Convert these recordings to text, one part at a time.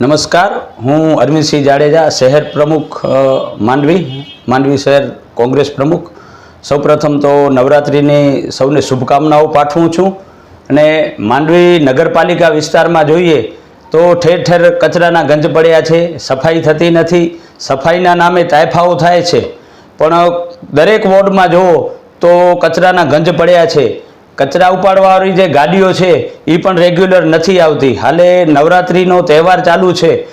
નમસ્કાર, હું અરવિંદસિંહ જાડેજા, શહેર પ્રમુખ માંડવી. માંડવી શહેર કોંગ્રેસ પ્રમુખ. સૌપ્રથમ તો નવરાત્રિની સૌને શુભકામનાઓ પાઠવું છું. અને માંડવી નગરપાલિકા વિસ્તારમાં જોઈએ તો ઠેર ઠેર કચરાના ગંજ પડ્યા છે, સફાઈ થતી નથી. સફાઈના નામે તાયફાઓ થાય છે. પણ દરેક વોર્ડમાં જુઓ તો કચરાના ગંજ પડ્યા છે. કચરા ઉપાડવાવાળી જે ગાડીઓ છે એ પણ રેગ્યુલર નથી આવતી. હાલે નવરાત્રિનો તહેવાર ચાલુ છે.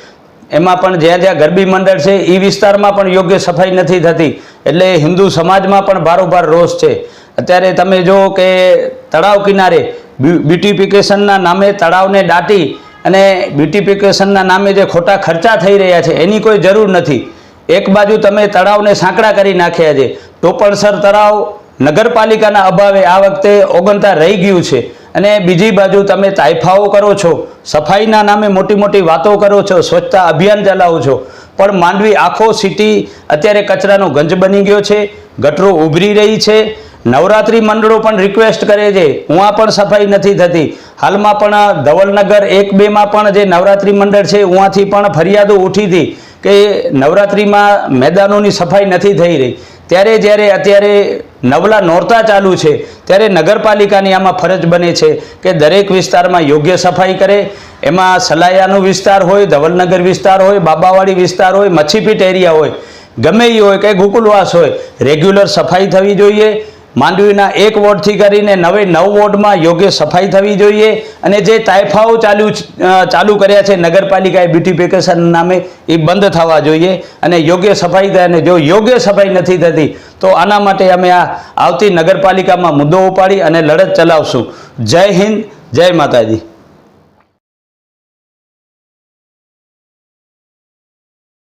એમાં પણ જ્યાં જ્યાં ગરબી મંડળ છે એ વિસ્તારમાં પણ યોગ્ય સફાઈ નથી થતી. એટલે હિન્દુ સમાજમાં પણ ભારોભાર રોષ છે. અત્યારે તમે જો કે તળાવ કિનારે બ્યુ- બ્યુટિફિકેશનના નામે તળાવને દાટી અને બ્યુટિફિકેશનના નામે જે ખોટા ખર્ચા થઈ રહ્યા છે, એની કોઈ જરૂર નથી. એક બાજુ તમે તળાવને સાંકડા કરી નાખ્યા છે. ટોપણસર તળાવ નગરપાલિકાના અભાવે આ વખતે ઓગણતા રહી ગયું છે. અને બીજી બાજુ તમે તાઇફાઓ કરો છો, સફાઈના નામે મોટી મોટી વાતો કરો છો, સ્વચ્છતા અભિયાન ચલાવો છો. પણ માંડવી આખો સિટી અત્યારે કચરાનો ગંજ બની ગયો છે, ગટરો ઉભરી રહી છે. નવરાત્રિ મંડળો પણ રિક્વેસ્ટ કરે છે ઉવા પણ સફાઈ નથી થતી. હાલમાં પણ ધવલનગર એક બેમાં પણ જે નવરાત્રિ મંડળ છે ઉવાથી પણ ફરિયાદો ઉઠી હતી કે નવરાત્રિમાં મેદાનોની સફાઈ નથી થઈ રહી. ત્યારે જ્યારે અત્યારે નવલા નોરતા ચાલુ છે, ત્યારે નગરપાલિકાની આમાં ફરજ બને છે કે દરેક વિસ્તારમાં યોગ્ય સફાઈ કરે. એમાં સલાયાનો વિસ્તાર હોય, ધવલનગર વિસ્તાર હોય, બાબાવાડી વિસ્તાર હોય, મચ્છીપીટ એરિયા હોય. ગમે એ હોય, કે ગોકુલવાસ હોય, રેગ્યુલર સફાઈ થવી જોઈએ. માંડવીના એક વોર્ડથી કરીને નવે નવ વોર્ડમાં યોગ્ય સફાઈ થવી જોઈએ અને જે તાયફાઓ ચાલુ ચાલુ કર્યા છે નગરપાલિકાએ બ્યુટિફિકેશન નામે એ બંધ થવા જોઈએ અને યોગ્ય સફાઈ થાય અને જો યોગ્ય સફાઈ નથી થતી તો આના માટે અમે આ આવતી નગરપાલિકામાં મુદ્દો ઉપાડી અને લડત ચલાવશું. જય હિન્દ, જય માતાજી.